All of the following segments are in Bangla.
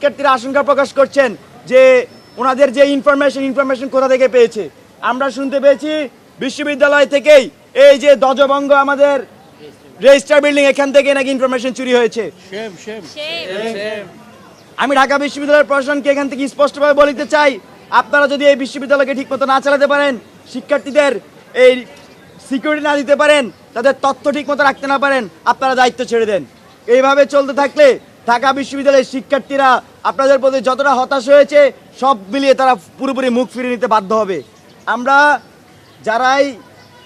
শিক্ষার্থীরা আশঙ্কা প্রকাশ করছেন যে ওনাদের যে ইনফরমেশন ইনফরমেশন কোথা থেকে পেয়েছে। আমরা শুনতে পেয়েছি বিশ্ববিদ্যালয় থেকেই এই যে ধ্বজভঙ্গ আমাদের রেজিস্টার বিল্ডিং এখান থেকে নাকি ইনফরমেশন চুরি হয়েছে। আমি ঢাকা বিশ্ববিদ্যালয়ের প্রশাসনকে এখান থেকে স্পষ্টভাবে বলতে চাই আপনারা যদি এই বিশ্ববিদ্যালয়কে ঠিকমতো না চালাতে পারেন শিক্ষার্থীদের এই সিকিউরিটি না দিতে পারেন তাদের তথ্য ঠিকমতো রাখতে না পারেন আপনারা দায়িত্ব ছেড়ে দেন। এইভাবে চলতে থাকলে ঢাকা বিশ্ববিদ্যালয়ের শিক্ষার্থীরা আপনাদের প্রতি যতটা হতাশ হয়েছে, সব মিলিয়ে তারা পুরোপুরি মুখ ফিরিয়ে নিতে বাধ্য হবে। আমরা যারাই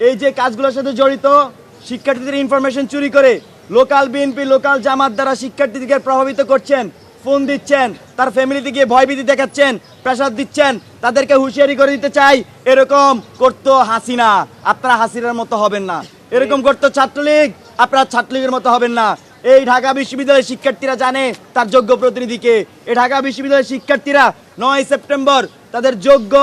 এই যে কাজগুলোর সাথে জড়িত, শিক্ষার্থীদের ইনফরমেশন চুরি করে লোকাল বিএনপি লোকাল জামাত দ্বারা শিক্ষার্থীদেরকে প্রভাবিত করছেন ফোন দিচ্ছেন, তার ফ্যামিলিতে গিয়ে ভয়ভীতি দেখাচ্ছেন প্রেশার দিচ্ছেন, তাদেরকে হুঁশিয়ারি করে দিতে চাই, এরকম করতো হাসিনা। আপনারা হাসিনার মতো হবেন না। এরকম করতো ছাত্রলীগ, আপনারা ছাত্রলীগের মতো হবেন না। এই ঢাকা বিশ্ববিদ্যালয়ের শিক্ষার্থীরা জানে তার যোগ্য প্রতিনিধিকে। এই ঢাকা বিশ্ববিদ্যালয়ের শিক্ষার্থীরা নয় সেপ্টেম্বর তাদের যোগ্য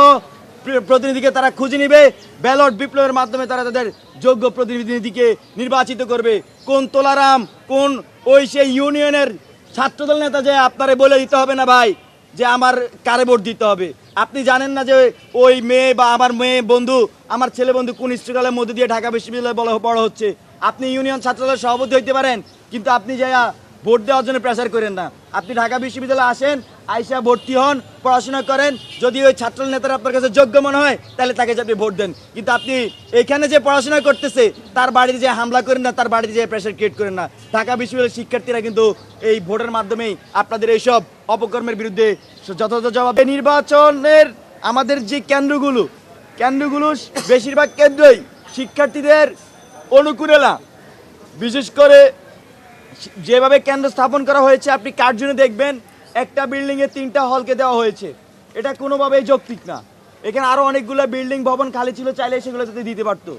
প্রতিনিধিকে তারা খুঁজে নিবে। ব্যালট বিপ্লবের মাধ্যমে তারা তাদের যোগ্য প্রতিনিধিকে নির্বাচিত করবে। কোন তোলারাম, কোন ওই সেই ইউনিয়নের ছাত্রদল নেতা যে আপনারে বলে দিতে হবে না ভাই, যে আমার কারে ভোট দিতে হবে? আপনি জানেন না যে ওই মেয়ে বা আমার মেয়ে বন্ধু, আমার ছেলে বন্ধু কোন স্ট্রাগলের মধ্যে দিয়ে ঢাকা বিশ্ববিদ্যালয়ে বড় হচ্ছে? আপনি ইউনিয়ন ছাত্রদলের সভাপতি হইতে পারেন, কিন্তু আপনি যাইয়া ভোট দেওয়ার জন্য প্রেসার করেন না। আপনি ঢাকা বিশ্ববিদ্যালয়ে আসেন, আইসা ভর্তি হন, পড়াশোনা করেন, যদি ওই ছাত্র নেতারা আপনার কাছে যোগ্য মনে হয়, তাহলে তাকে আপনি ভোট দেন। কিন্তু আপনি এখানে যে পড়াশোনা করতেছে, তার বাড়িতে যে হামলা করেন না, তার বাড়িতে যে প্রেশার ক্রিয়েট করেন না। ঢাকা বিশ্ববিদ্যালয়ের শিক্ষার্থীরা কিন্তু এই ভোটের মাধ্যমেই আপনাদের এইসব অপকর্মের বিরুদ্ধে যথাযথ জবাব নির্বাচনের আমাদের যে কেন্দ্রগুলো কেন্দ্রগুলো বেশিরভাগ কেন্দ্রই শিক্ষার্থীদের অনুকূলে না বিশেষ করে যেভাবে কেন্দ্র স্থাপন করা হয়েছে, আপনি কার্জনে দেখবেন, একটা বিল্ডিং এ তিনটা হলকে দেওয়া হয়েছে। এটা কোনোভাবেই যৌক্তিক না। এখানে আরও অনেকগুলো বিল্ডিং, ভবন খালি ছিল, চাইলে সেগুলো যাতে দিতে পারতো।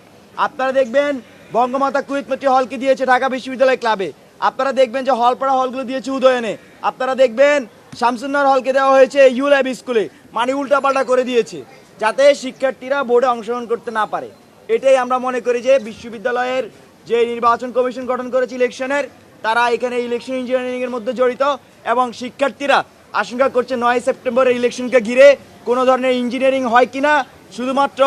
আপনারা দেখবেন, বঙ্গমাতা কুইতমতি হলকে দিয়েছে ঢাকা বিশ্ববিদ্যালয় ক্লাবে। আপনারা দেখবেন যে হলপাড়া হলগুলো দিয়েছে উদয়নে। আপনারা দেখবেন, শামসুন্নার হলকে দেওয়া হয়েছে ইউল্যাব স্কুলে। মানে উল্টাপাল্টা করে দিয়েছে, যাতে শিক্ষার্থীরা বোর্ডে অংশগ্রহণ করতে না পারে। এটাই আমরা মনে করি যে বিশ্ববিদ্যালয়ের যে নির্বাচন কমিশন গঠন করেছে ইলেকশনের, তারা এখানে ইলেকশন ইঞ্জিনিয়ারিং এর মধ্যে জড়িত এবং শিক্ষার্থীরা আশঙ্কা করছে নয় সেপ্টেম্বরের ইলেকশনকে ঘিরে কোনো ধরনের ইঞ্জিনিয়ারিং হয় কিনা, শুধুমাত্র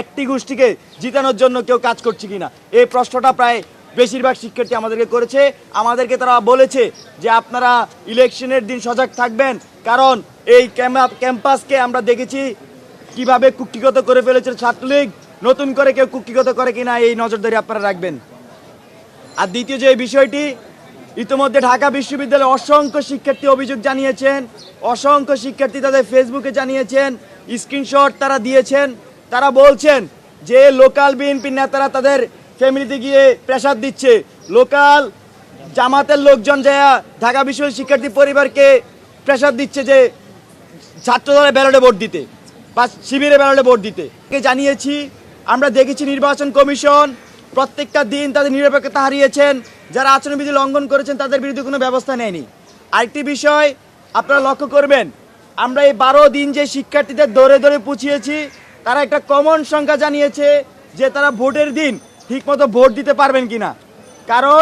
একটি গোষ্ঠীকে জিতানোর জন্য কেউ কাজ করছে কিনা। এই প্রশ্নটা প্রায় বেশিরভাগ শিক্ষার্থী আমাদেরকে করেছে। আমাদেরকে তারা বলেছে যে আপনারা ইলেকশনের দিন সজাগ থাকবেন, কারণ এই ক্যাম্পাসকে আমরা দেখেছি কীভাবে কুক্ষিগত করে ফেলেছে ছাত্রলীগ। নতুন করে কেউ কুক্ষিগত করে কিনা এই নজরদারি আপনারা রাখবেন। আর দ্বিতীয় যে বিষয়টি, ইতিমধ্যে ঢাকা বিশ্ববিদ্যালয়ে অসংখ্য শিক্ষার্থী অভিযোগ জানিয়েছেন, অসংখ্য শিক্ষার্থী তাদের ফেসবুকে জানিয়েছেন, স্ক্রিনশট তারা দিয়েছেন, তারা বলছেন যে লোকাল বিএনপি নেতারা তাদের ফ্যামিলিতে গিয়ে প্রেসার দিচ্ছে। লোকাল জামাতের লোকজন যা ঢাকা বিশ্ববিদ্যালয় শিক্ষার্থী পরিবারকে প্রেসার দিচ্ছে যে ছাত্রদলে ব্যালটে ভোট দিতে, বা শিবিরে ব্যালটে ভোট দিতে। জানিয়েছি আমরা দেখেছি নির্বাচন কমিশন প্রত্যেকটা দিন তাদের নিরপেক্ষতা হারিয়েছেন। যারা আচরণবিধি লঙ্ঘন করেছেন, তাদের বিরুদ্ধে কোনো ব্যবস্থা নেয়নি। আরেকটি বিষয় আপনারা লক্ষ্য করবেন, আমরা এই বারো দিন যে শিক্ষার্থীদের দৌড়ে দৌড়ে পুছিয়েছি, তারা একটা কমন সংখ্যা জানিয়েছে যে তারা ভোটের দিন ঠিকমতো ভোট দিতে পারবেন কিনা। কারণ